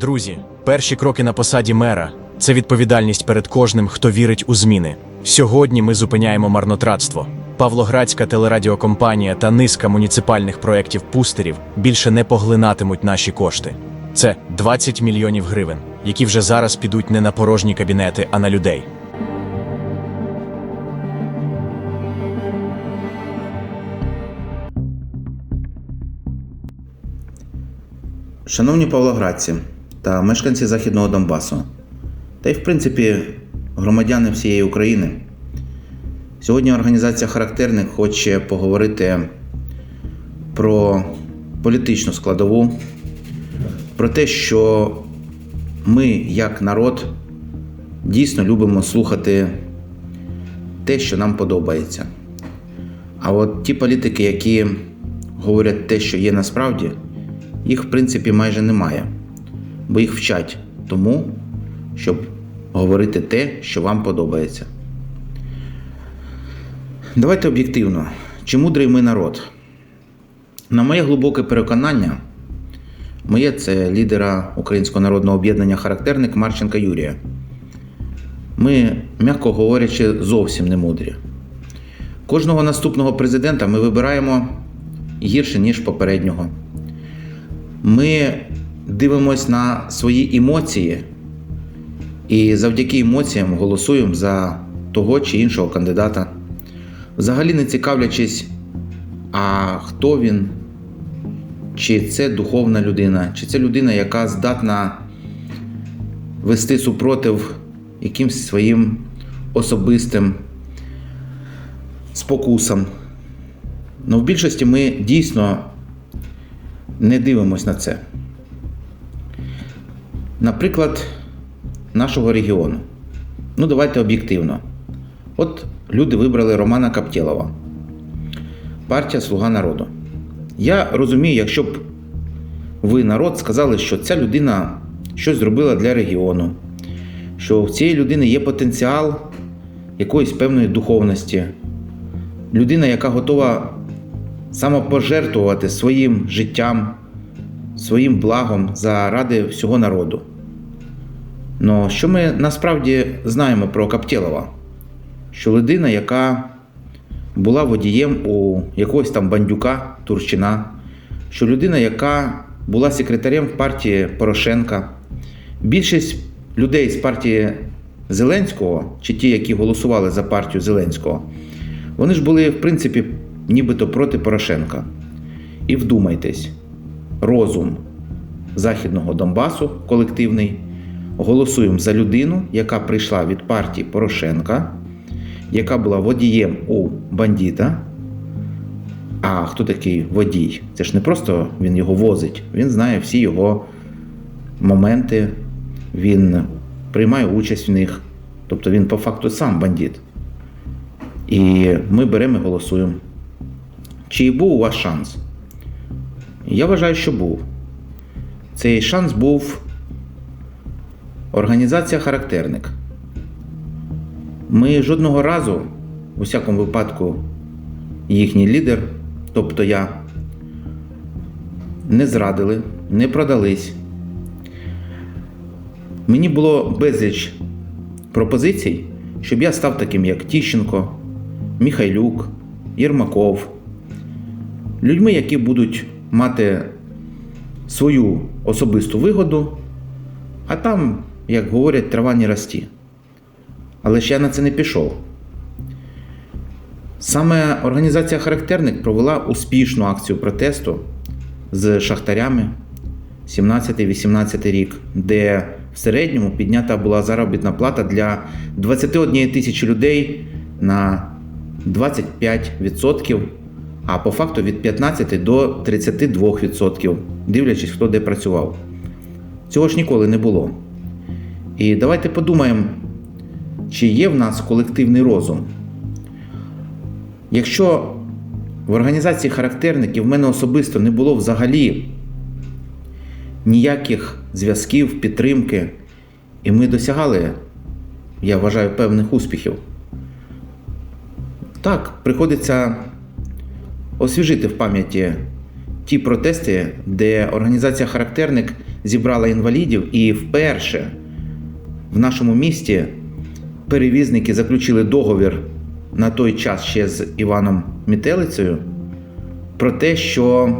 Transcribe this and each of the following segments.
Друзі, перші кроки на посаді мера це відповідальність перед кожним, хто вірить у зміни. Сьогодні ми зупиняємо марнотратство. Павлоградська телерадіокомпанія та низка муніципальних проєктів пустерів більше не поглинатимуть наші кошти. Це 20 мільйонів гривень, які вже зараз підуть не на порожні кабінети, а на людей. Шановні павлоградці та мешканці Західного Донбасу, та й в принципі громадяни всієї України. Сьогодні організація Характерник хоче поговорити про політичну складову, про те, що ми, як народ, дійсно любимо слухати те, що нам подобається. А от ті політики, які говорять те, що є насправді, їх в принципі майже немає, бо їх вчать тому, щоб говорити те, що вам подобається. Давайте об'єктивно, чи мудрий ми народ? На моє глибоке переконання, моє це лідера Українського народного об'єднання характерник Марченка Юрія. Ми, м'яко говорячи, зовсім не мудрі. Кожного наступного президента ми вибираємо гірше, ніж попереднього. Ми дивимось на свої емоції і завдяки емоціям голосуємо за того чи іншого кандидата, взагалі не цікавлячись, а хто він, чи це духовна людина, чи це людина, яка здатна вести супротив якимсь своїм особистим спокусам. Ну, в більшості ми дійсно не дивимось на це. Наприклад, нашого регіону. Ну, давайте об'єктивно. От люди вибрали Романа Каптєлова, партія Слуга народу. Я розумію, якщо б ви, народ, сказали, що ця людина щось зробила для регіону, що в цієї людини є потенціал якоїсь певної духовності, людина, яка готова самопожертвувати своїм життям, своїм благом заради всього народу. Но що ми насправді знаємо про Каптєлова? Що людина, яка була водієм у якогось там бандюка Турчина, що людина, яка була секретарем партії Порошенка, більшість людей з партії Зеленського, чи ті, які голосували за партію Зеленського, вони ж були, в принципі, нібито проти Порошенка. І вдумайтесь, розум Західного Донбасу колективний. Голосуємо за людину, яка прийшла від партії Порошенка, яка була водієм у бандіта. А хто такий водій? Це ж не просто він його возить, він знає всі його моменти, він приймає участь в них. Тобто він по факту сам бандит. І ми беремо і голосуємо. Чи був у вас шанс? Я вважаю, що був. Цей шанс був організація Характерник. Ми жодного разу, у всякому випадку, їхній лідер, тобто я, не зрадили, не продались. Мені було безліч пропозицій, щоб я став таким, як Тіщенко, Міхайлюк, Єрмаков, людьми, які будуть мати свою особисту вигоду, а там, як говорять, трава не рості. Але я на це не пішов. Саме організація Характерник провела успішну акцію протесту з шахтарями 17-18 рік, де в середньому піднята була заробітна плата для 21 тисячі людей на 25%, а по факту від 15 до 32%, дивлячись, хто де працював. Цього ж ніколи не було. І давайте подумаємо, чи є в нас колективний розум. Якщо в організації характерників в мене особисто не було взагалі ніяких зв'язків, підтримки, і ми досягали, я вважаю, певних успіхів. Так, приходиться освіжити в пам'яті ті протести, де організація Характерник зібрала інвалідів, і вперше в нашому місті перевізники заключили договір на той час ще з Іваном Мітелицею про те, що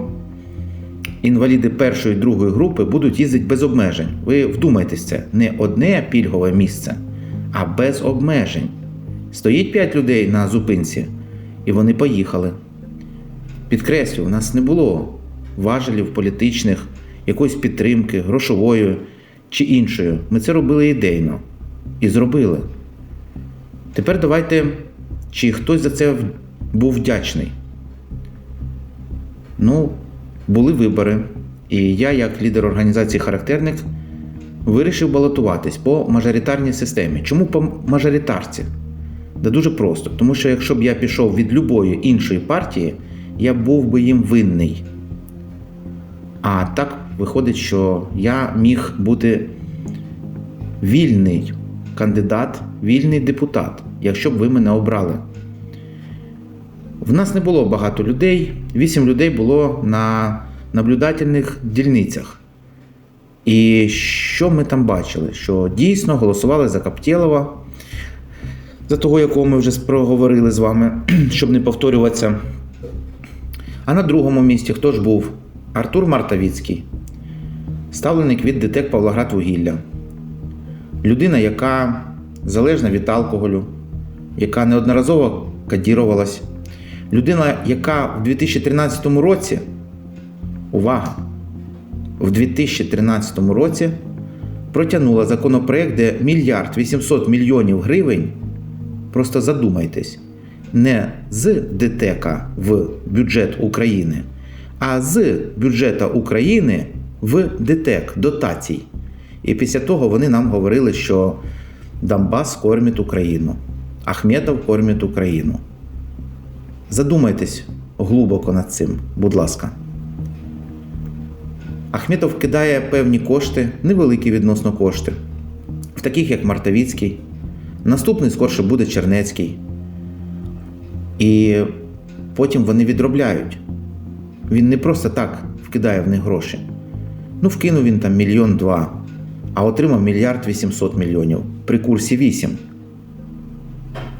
інваліди першої і другої групи будуть їздити без обмежень. Ви вдумайтесь це, не одне пільгове місце, а без обмежень. Стоїть 5 людей на зупинці, і вони поїхали. Підкреслю, у нас не було важелів політичних, якоїсь підтримки, грошової чи іншої. Ми це робили ідейно і зробили. Тепер давайте, чи хтось за це був вдячний. Ну, були вибори, і я, як лідер організації Характерник, вирішив балотуватись по мажоритарній системі. Чому по мажоритарці? Да дуже просто. Тому що якщо б я пішов від любої іншої партії, я був би їм винний. А так виходить, що я міг бути вільний кандидат, вільний депутат, якщо б ви мене обрали. В нас не було багато людей, вісім людей було на наблюдательних дільницях. І що ми там бачили? Що дійсно голосували за Каптєлова, за того, якого ми вже проговорили з вами, щоб не повторюватися. А на другому місці хто ж був? Артур Мартавіцький, ставленик від ДТЕК Павлоград вугілля. Людина, яка залежна від алкоголю, яка неодноразово кадірувалась. Людина, яка в 2013 році, увага, в 2013 році протягнула законопроект, де мільярд 800 мільйонів гривень, просто задумайтесь, не з ДТК в бюджет України, а з бюджету України в ДТЕК дотацій. І після того вони нам говорили, що Донбас кормить Україну, Ахметов кормить Україну. Задумайтесь глибоко над цим, будь ласка. Ахметов кидає певні кошти, невеликі відносно кошти, в таких як Мартовіцький. Наступний скорше буде Чернецький. І потім вони відробляють. Він не просто так вкидає в них гроші. Ну, вкинув він там мільйон два, а отримав мільярд 800 мільйонів при курсі 8.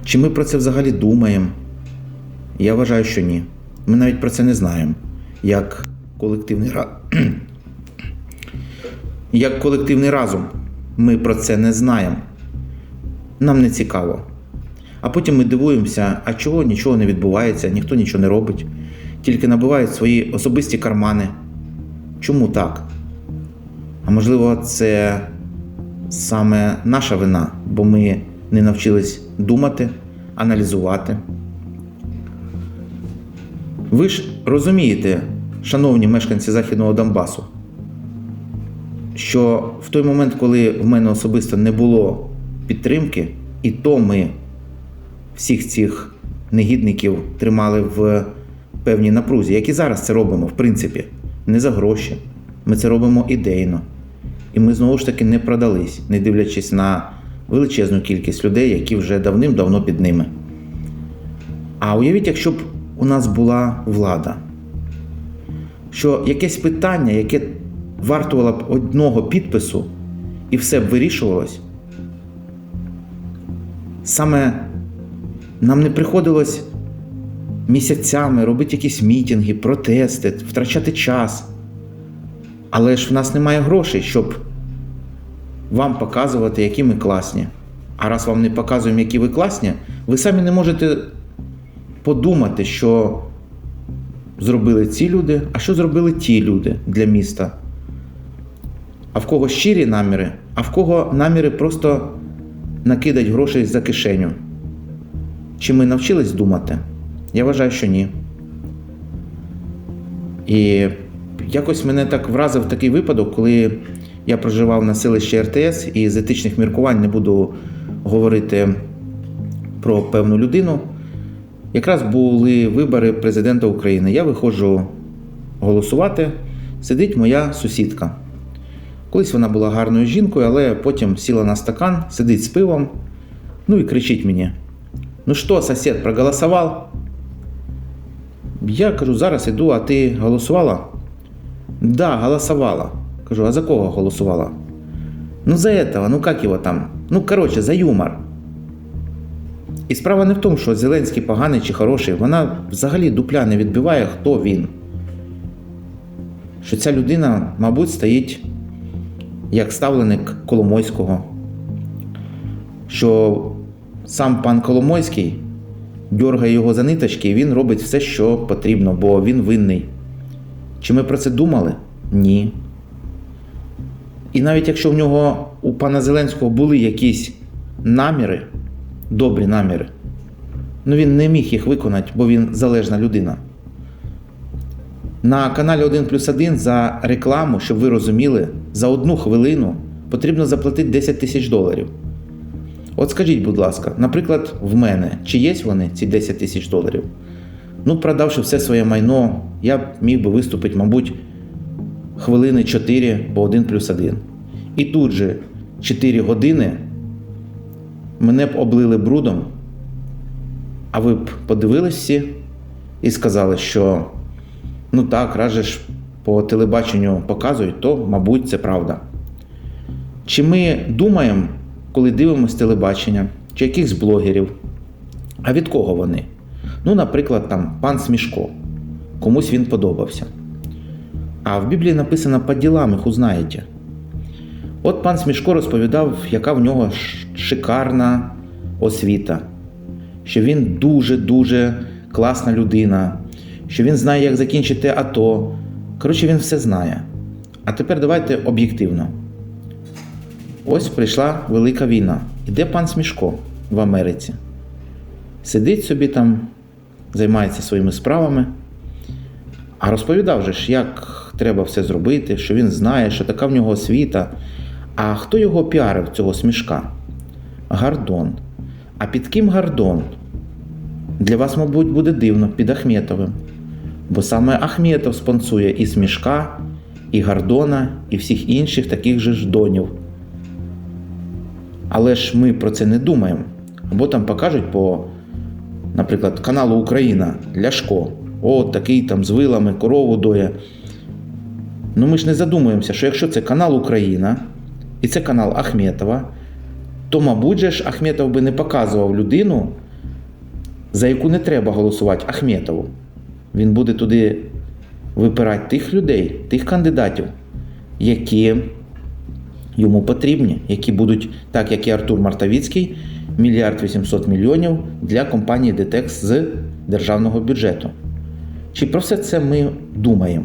Чи ми про це взагалі думаємо? Я вважаю, що ні. Ми навіть про це не знаємо. Як колективний. Як колективний разум, ми про це не знаємо. Нам не цікаво. А потім ми дивуємося, а чого нічого не відбувається, ніхто нічого не робить, тільки набивають свої особисті кармани. Чому так? А можливо, це саме наша вина, бо ми не навчились думати, аналізувати. Ви ж розумієте, шановні мешканці Західного Донбасу, що в той момент, коли в мене особисто не було підтримки, і то ми всіх цих негідників тримали в певній напрузі, як і зараз це робимо, в принципі, не за гроші. Ми це робимо ідейно. І ми знову ж таки не продались, не дивлячись на величезну кількість людей, які вже давним-давно під ними. А уявіть, якщо б у нас була влада, що якесь питання, яке вартувало б одного підпису, і все б вирішувалось, саме нам не приходилось місяцями робити якісь мітинги, протести, втрачати час. Але ж в нас немає грошей, щоб вам показувати, які ми класні. А раз вам не показуємо, які ви класні, ви самі не можете подумати, що зробили ці люди, а що зробили ті люди для міста. А в кого щирі наміри, а в кого наміри просто накидать грошей за кишеню. Чи ми навчились думати? Я вважаю, що ні. І якось мене так вразив такий випадок, коли я проживав на селищі РТС і з етичних міркувань не буду говорити про певну людину. Якраз були вибори президента України. Я виходжу голосувати, сидить моя сусідка. Колись вона була гарною жінкою, але потім сіла на стакан, сидить з пивом, ну і кричить мені: Ну що, сосед, проголосував? Я кажу, зараз іду, а ти голосувала? Да, голосувала. Кажу, а за кого голосувала? Ну, за этого, ну как его там? Ну, короче, за юмор. І справа не в тому, що Зеленський поганий чи хороший, вона взагалі дупля не відбиває, хто він. Що ця людина, мабуть, стоїть як ставленик Коломойського. Що сам пан Коломойський дьоргає його за ниточки, і він робить все, що потрібно, бо він винний. Чи ми про це думали? Ні. І навіть якщо в нього у пана Зеленського були якісь наміри, добрі наміри, ну він не міг їх виконати, бо він залежна людина. На каналі 1 плюс 1 за рекламу, щоб ви розуміли, за одну хвилину потрібно заплатити 10 тисяч доларів. От скажіть, будь ласка, наприклад, в мене, чи є вони, ці 10 тисяч доларів? Ну, продавши все своє майно, я міг би виступити, мабуть, хвилини 4 по 1 плюс 1. І тут же 4 години мене б облили брудом, а ви б подивились всі і сказали, що ну так, радше ж по телебаченню показують, то, мабуть, це правда. Чи ми думаємо, коли дивимося телебачення, чи якихось блогерів, а від кого вони? Ну, наприклад, там пан Смішко, комусь він подобався. А в Біблії написано по ділам їх узнаєте. От пан Смішко розповідав, яка в нього шикарна освіта, що він дуже-дуже класна людина, що він знає, як закінчити АТО. Коротше, він все знає. А тепер давайте об'єктивно. Ось прийшла велика війна. Іде пан Смішко в Америці. Сидить собі там, займається своїми справами. А розповідав же ж, як треба все зробити, що він знає, що така в нього освіта. А хто його піарив, цього смішка? Гардон. А під ким Гардон? Для вас, мабуть, буде дивно під Ахметовим. Бо саме Ахметов спонсує і смішка, і Гардона, і всіх інших таких же ж донів. Але ж ми про це не думаємо. Або там покажуть по, наприклад, каналу Україна Ляшко. О, такий там з вилами, корову доє. Ну ми ж не задумуємося, що якщо це канал Україна і це канал Ахметова, то, мабуть, же ж Ахметов би не показував людину, за яку не треба голосувати Ахметову. Він буде туди вибирати тих людей, тих кандидатів, які йому потрібні, які будуть, так як і Артур Мартавіцький, мільярд 800 мільйонів для компанії Детекс з державного бюджету. Чи про все це ми думаємо?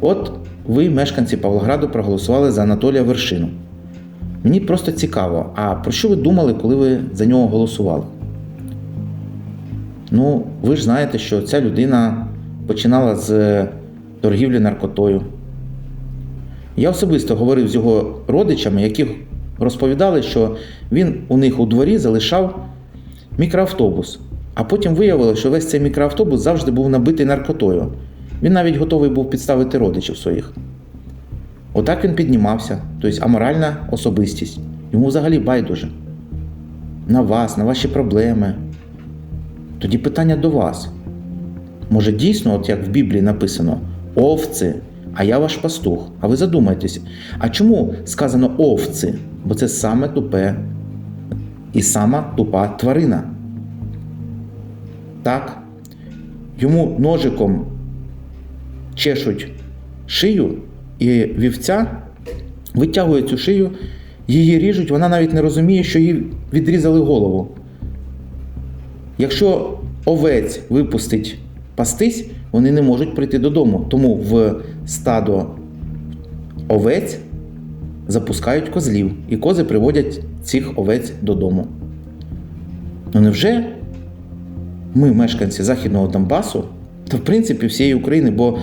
От ви, мешканці Павлограду, проголосували за Анатолія Вершину. Мені просто цікаво, а про що ви думали, коли ви за нього голосували? Ну, ви ж знаєте, що ця людина починала з торгівлі наркотою. Я особисто говорив з його родичами, які розповідали, що він у них у дворі залишав мікроавтобус. А потім виявилося, що весь цей мікроавтобус завжди був набитий наркотою. Він навіть готовий був підставити родичів своїх. Отак він піднімався, тобто аморальна особистість. Йому взагалі байдуже. На вас, на ваші проблеми. Тоді питання до вас. Може, дійсно, от як в Біблії написано, овці, а я ваш пастух. А ви задумайтеся, а чому сказано овці? Бо це саме тупе і сама тупа тварина. Так, йому ножиком чешуть шию, і вівця витягує цю шию, її ріжуть, вона навіть не розуміє, що їй відрізали голову. Якщо овець випустить пастись, вони не можуть прийти додому. Тому в стадо овець запускають козлів, і кози приводять цих овець додому. Ну невже ми, мешканці Західного Донбасу, та в принципі всієї України, бо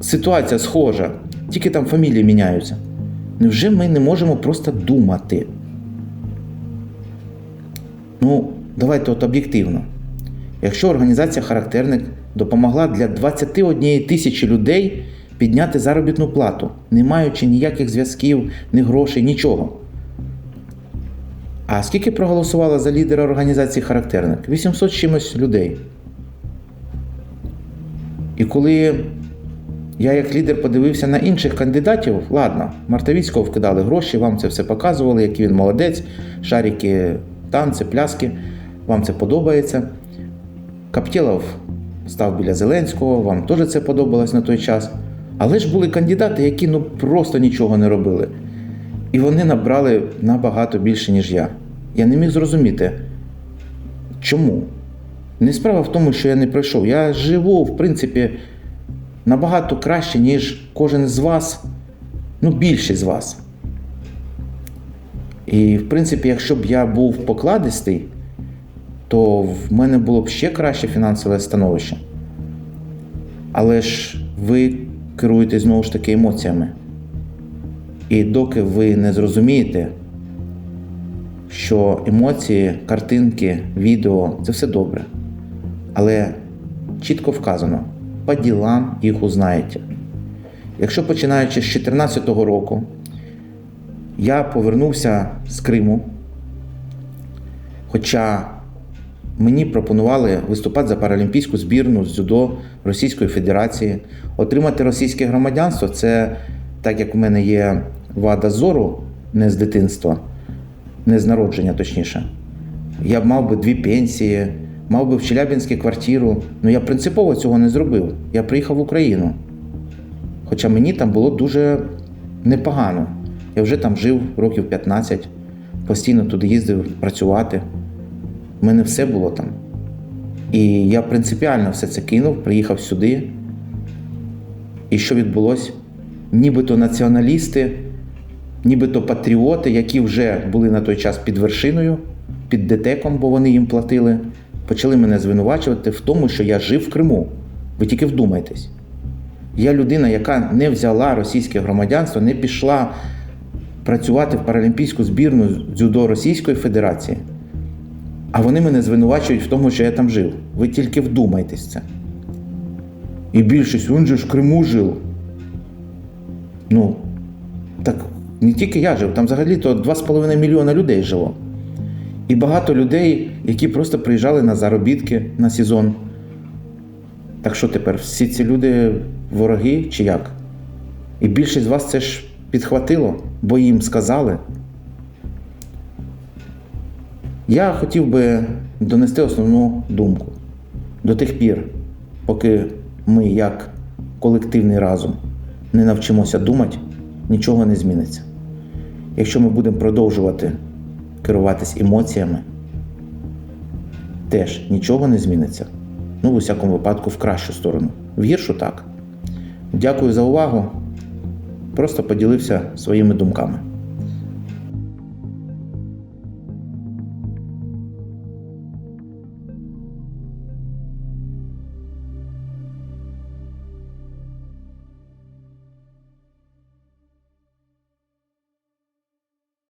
ситуація схожа, тільки там фамілії міняються. Невже ми не можемо просто думати? Ну, давайте от об'єктивно. Якщо організація Характерник допомогла для 21 тисячі людей підняти заробітну плату, не маючи ніяких зв'язків, ні грошей, нічого. А скільки проголосувало за лідера організації Характерник? 800 чимось людей. І коли Я як лідер подивився на інших кандидатів. Ладно, Мартовіцького вкидали гроші, вам це все показували, який він молодець, шарики, танці, пляски. Вам це подобається. Каптєлов став біля Зеленського, вам теж це подобалось на той час. Але ж були кандидати, які ну просто нічого не робили. І вони набрали набагато більше, ніж я. Я не міг зрозуміти, чому. Не справа в тому, що я не пройшов. Я живу, в принципі, набагато краще, ніж кожен з вас, ну, більшість з вас. І, в принципі, якщо б я був покладистий, то в мене було б ще краще фінансове становище. Але ж ви керуєте знову ж таки емоціями. І доки ви не зрозумієте, що емоції, картинки, відео це все добре. Але чітко вказано, по ділам їх узнаєте. Якщо починаючи з 2014 року, я повернувся з Криму, хоча мені пропонували виступати за паралімпійську збірну з дзюдо Російської Федерації. Отримати російське громадянство це так як в мене є вада зору не з дитинства, не з народження, точніше. Я б мав би дві пенсії, мав би в Челябінській квартиру. Ну я принципово цього не зробив. Я приїхав в Україну. Хоча мені там було дуже непогано. Я вже там жив років 15, постійно туди їздив працювати. У мене все було там. І я принципіально все це кинув, приїхав сюди. І що відбулося? Нібито націоналісти, нібито патріоти, які вже були на той час під вершиною, під ДТЕКом, бо вони їм платили, почали мене звинувачувати в тому, що я жив в Криму. Ви тільки вдумайтесь. Я людина, яка не взяла російське громадянство, не пішла працювати в паралімпійську збірну дзюдо Російської Федерації. А вони мене звинувачують в тому, що я там жив. Ви тільки вдумайтесь це. І більшість, він же ж в Криму жив. Ну, так не тільки я жив, там взагалі-то 2,5 мільйона людей жило. І багато людей, які просто приїжджали на заробітки на сезон. Так що тепер всі ці люди вороги чи як? І більшість з вас це ж підхватило, бо їм сказали. Я хотів би донести основну думку. До тих пір, поки ми, як колективний разум, не навчимося думати, нічого не зміниться. Якщо ми будемо продовжувати керуватись емоціями, теж нічого не зміниться. Ну, в усякому випадку, в кращу сторону. В гіршу так. Дякую за увагу. Просто поділився своїми думками.